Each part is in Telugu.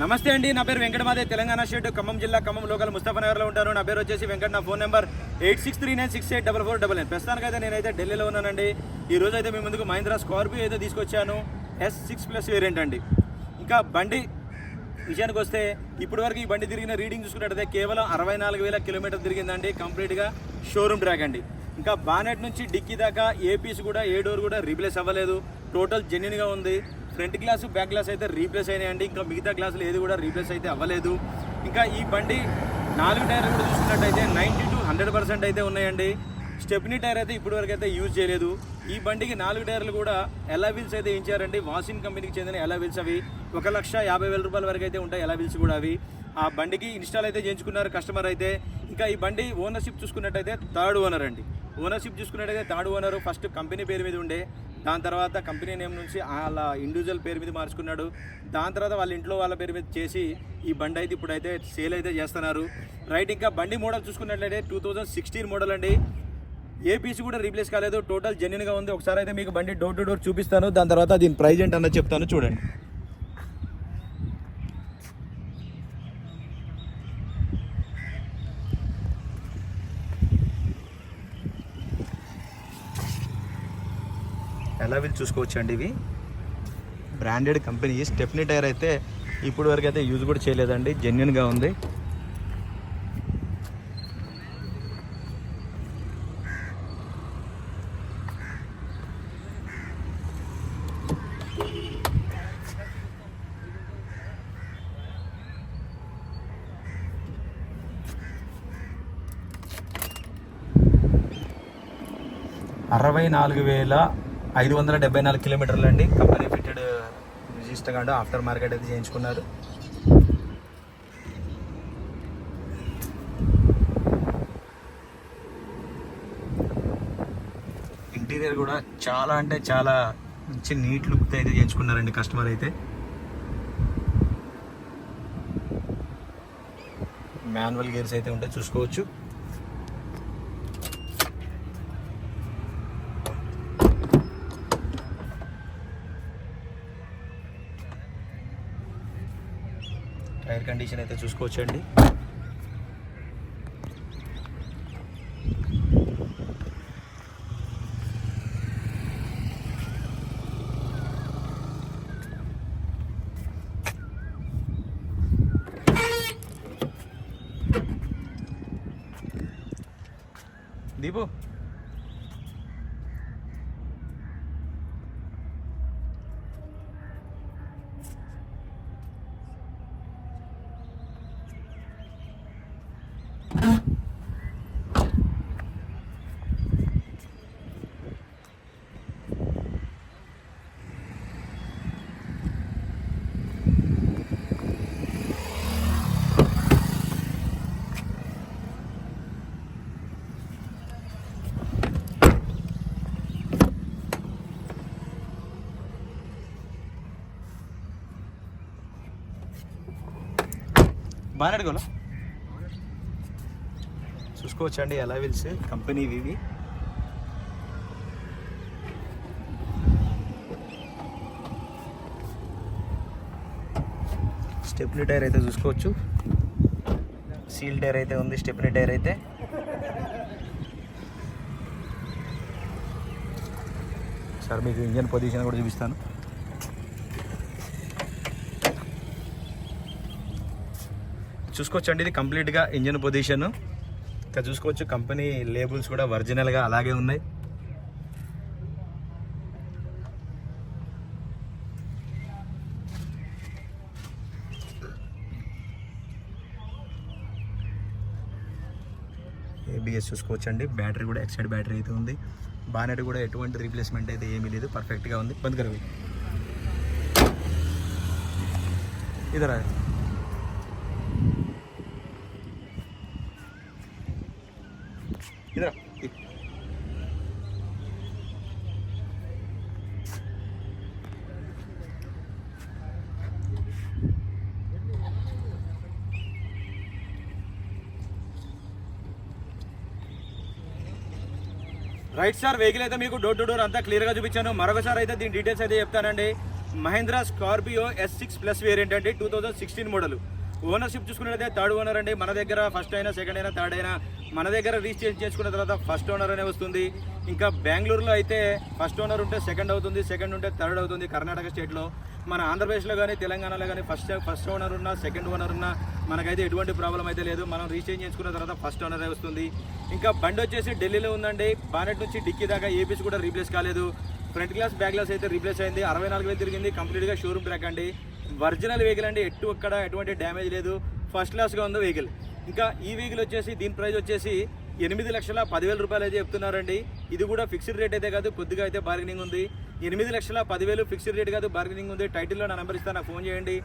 నమస్తే అండి నా పేరు వెంకటమాదే తెలంగాణ స్టేట్ ఖమ్మం జిల్లా ఖమ్మం లోకల్ ముస్తఫానగర్లో ఉంటాను. నా పేరు వచ్చేసి వెంకట నా phone number eight six three nine six eight double four double nine. ప్రస్తుతానికైతే నేనైతే ఢిల్లీలో ఉన్నానండి. ఈ రోజు అయితే మీ ముందుకు మహీంద్రా స్కార్పియో అయితే తీసుకొచ్చాను. ఎస్ సిక్స్ ప్లస్ వేరియంట్ అండి. ఇంకా బండి విషయానికి వస్తే ఇప్పటి వరకు ఈ బండి తిరిగిన రీడింగ్ చూసుకున్నట్టయితే కేవలం అరవై నాలుగు వేల కిలోమీటర్ తిరిగిందండి. కంప్లీట్గా షోరూమ్ ట్రాక్ అండి. ఇంకా బానెట్ నుంచి డిక్కీ దాకా ఏ పీస్ కూడా ఏ డోర్ కూడా రీప్లేస్ అవ్వలేదు. టోటల్ జెన్యున్గా ఉంది. ఫ్రంట్ గ్లాస్ బ్యాక్ గ్లాస్ అయితే రీప్లేస్ అయినాయండి. ఇంకా మిగతా గ్లాసులు ఏది కూడా రీప్లేస్ అయితే అవ్వలేదు. ఇంకా ఈ బండి నాలుగు టైర్లు కూడా చూసుకున్నట్టయితే నైంటీ టు హండ్రెడ్ పర్సెంట్ అయితే ఉన్నాయండి. స్టెప్నీ టైర్ అయితే ఇప్పటి వరకు అయితే యూజ్ చేయలేదు. ఈ బండికి నాలుగు టైర్లు కూడా ఎలా వీల్స్ అయితే ఇచ్చారండి వాషింగ్ కంపెనీకి చెందిన ఎలా వీల్స్ అవి. ఒక లక్ష యాభై వేల రూపాయల వరకు అయితే ఉంటాయి ఎలా వీల్స్ కూడా అవి. ఆ బండికి ఇన్స్టాల్ అయితే చేయించుకున్నారు కస్టమర్ అయితే. ఇంకా ఈ బండి ఓనర్షిప్ చూసుకున్నట్టయితే థర్డ్ ఓనర్ అండి. ఓనర్షిప్ చూసుకున్నట్టయితే థర్డ్ ఓనర్ ఫస్ట్ కంపెనీ పేరు మీద ఉండే. దాని తర్వాత కంపెనీ నేమ్ నుంచి వాళ్ళ ఇండివిజువల్ పేరు మీద మార్చుకున్నాడు. దాని తర్వాత వాళ్ళ ఇంట్లో వాళ్ళ పేరు మీద చేసి ఈ బండి అయితే ఇప్పుడైతే సేల్ అయితే చేస్తున్నారు. రైట్ ఇంకా బండి మోడల్ చూసుకున్నట్లయితే టూ థౌజండ్ సిక్స్టీన్ మోడల్ అండి. ఏ పీస్ కూడా రీప్లేస్ కాలేదు. టోటల్ జెన్యున్గా ఉంది. ఒకసారి అయితే మీకు బండి డోర్ టు డోర్ చూపిస్తాను. దాని తర్వాత దీని ప్రైజ్ ఏంటన్నది చెప్తాను. చూడండి. ఎలా వీళ్ళు చూసుకోవచ్చు అండి ఇవి బ్రాండెడ్ కంపెనీ స్టెఫ్నీ టైర్ అయితే ఇప్పుడు వరకు అయితే యూజ్ కూడా చేయలేదండి. జెన్యున్గా ఉంది. అరవై నాలుగు వేల ఐదు వందల డెబ్బై నాలుగు కిలోమీటర్లు అండి. Company fitted register card aftermarket అయితే చేయించుకున్నారు. ఇంటీరియర్ కూడా చాలా అంటే చాలా మంచి నీట్ లుక్ అయితే చేయించుకున్నారండి కస్టమర్ అయితే. మాన్యువల్ గేర్స్ అయితే ఉంటే చూసుకోవచ్చు. కండిషన్ అయితే చూసుకోవచ్చండి. దీపు బాగా అడగలు చూసుకోవచ్చండి ఎలా విల్స్? కంపెనీ ఇవి స్టెప్నీ టైర్ అయితే చూసుకోవచ్చు. సీల్ టైర్ అయితే ఉంది స్టెప్నీ టైర్ అయితే. సార్ మీకు ఇంజన్ పొజిషన్ కూడా చూపిస్తాను. చూసుకోవచ్చు అండి ఇది కంప్లీట్గా ఇంజన్ పొజిషన్. ఇంకా చూసుకోవచ్చు కంపెనీ లేబుల్స్ కూడా ఒరిజినల్గా అలాగే ఉన్నాయి. ఏబిఎస్ చూసుకోవచ్చండి బ్యాటరీ కూడా ఎక్సైడ్ బ్యాటరీ అయితే ఉంది. బానెట్ కూడా ఎటువంటి రీప్లేస్మెంట్ అయితే ఏమీ లేదు పర్ఫెక్ట్గా ఉంది. బంద్ కరవి. ఇదరా రైట్ సార్ వెహికల్ అయితే మీకు డోర్ టు డోర్ అంతా క్లియర్గా చూపించాను. మరొకసారి అయితే దీని డీటెయిల్స్ అయితే చెప్తానండి. Mahindra Scorpio S six plus variant అండి two thousand sixteen model ownership చూసుకున్నట్లయితే థర్డ్ ఓనర్ అండి. మన దగ్గర ఫస్ట్ అయినా సెకండ్ అయినా థర్డ్ అయినా మన దగ్గర రిజిస్ట్రేషన్ చేసుకున్న తర్వాత ఫస్ట్ ఓనర్ అనే వస్తుంది. ఇంకా బెంగళూరులో అయితే ఫస్ట్ ఓనర్ ఉంటే సెకండ్ అవుతుంది సెకండ్ ఉంటే థర్డ్ అవుతుంది కర్ణాటక స్టేట్లో మన ఆంధ్రప్రదేశ్లో కానీ తెలంగాణలో కానీ ఫస్ట్ ఫస్ట్ ఓనర్ ఉన్నా సెకండ్ ఓనర్ ఉన్నా మనకైతే ఎటువంటి ప్రాబ్లం అయితే లేదు. మనం రిజిస్ట్రేషన్ చేసుకున్న తర్వాత ఫస్ట్ ఓనర్ వస్తుంది. ఇంకా బండి వచ్చేసి ఢిల్లీలో ఉందండి. బానెట్ నుంచి డిక్కీ దాకా ఏపీస్ కూడా రీప్లేస్ కాలేదు. ఫ్రంట్ గ్లాస్ బ్యాక్ గ్లాస్ అయితే రీప్లేస్ అయింది. అరవై నాలుగు వేలు తిరిగింది. కంప్లీట్గా షోరూమ్ ట్రాక్ అండి. ఒరిజినల్ వెహికల్ అండి. ఎటు అక్కడ ఎటువంటి డ్యామేజ్ లేదు. ఫస్ట్ క్లాస్గా ఉంది వెహికల్ ఇంకా ఈ వెహికల్ వచ్చేసి దీని ప్రైస్ వచ్చేసి ఎనిమిది లక్షల పదివేల రూపాయలు అయితే చెప్తున్నారండి. ఇది కూడా ఫిక్స్డ్ రేట్ అయితే కాదు. కొద్దిగా అయితే బార్గెనింగ్ ఉంది. ఎనిమిది లక్షల పదివేలు ఫిక్స్డ్ రేట్ కాదు బార్గెనింగ్ ఉంది. టైటిల్లో నా నెంబర్ ఇస్తాను నాకు ఫోన్ చేయండి.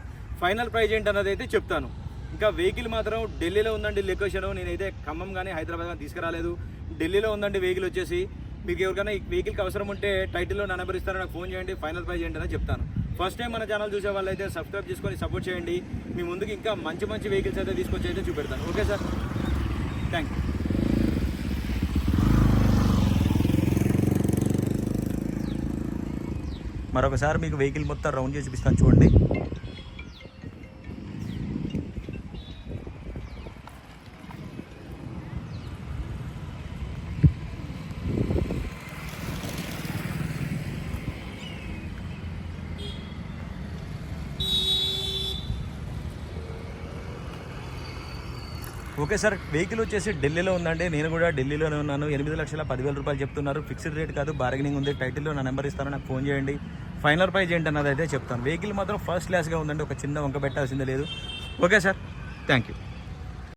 ఫైనల్ ప్రైజ్ ఏంటి అన్నది అయితే చెప్తాను. ఇంకా వెహికల్ మాత్రం ఢిల్లీలో ఉందండి లొకేషన్ నేనైతే ఖమ్మం కానీ హైదరాబాద్ కానీ తీసుకురాలేదు. ఢిల్లీలో ఉందండి వెహికల్ వచ్చేసి. మీకు ఎవరికైనా ఈ వెహికల్కి అవసరం ఉంటే టైటిల్లో నా నెంబర్ ఇస్తారో నాకు ఫోన్ చేయండి. ఫైనల్ ప్రైస్ ఏంటనే చెప్తాను. ఫస్ట్ టైం మన ఛానల్ చూసే వాళ్ళైతే సబ్స్క్రైబ్ చేసుకొని సపోర్ట్ చేయండి. మీ ముందుకు ఇంకా మంచి మంచి వెహికల్స్ అయితే తీసుకొచ్చి అయితే చూపెడతాను. ఓకే సార్ థ్యాంక్ యూ మరొకసారి మీకు వెహికల్ మొత్తం రౌండ్ చేసి చూపిస్తాను. చూడండి. ఓకే సార్ వెహికల్ వచ్చేసి ఢిల్లీలో ఉందండి. నేను కూడా ఢిల్లీలోనే ఉన్నాను. ఎనిమిది లక్షల పదివేల రూపాయలు చెప్తున్నారు. ఫిక్స్డ్ రేట్ కాదు బార్గెనింగ్ ఉంది. టైటిల్లో నా నెంబర్ ఇస్తాను నాకు ఫోన్ చేయండి. ఫైనల్ ప్రైజ్ ఏంటి అన్నది అయితే చెప్తాను. వెహికల్ మాత్రం ఫస్ట్ క్లాస్గా ఉందండి. ఒక చిన్న వంక పెట్టాల్సిందే లేదు. Okay sir thank you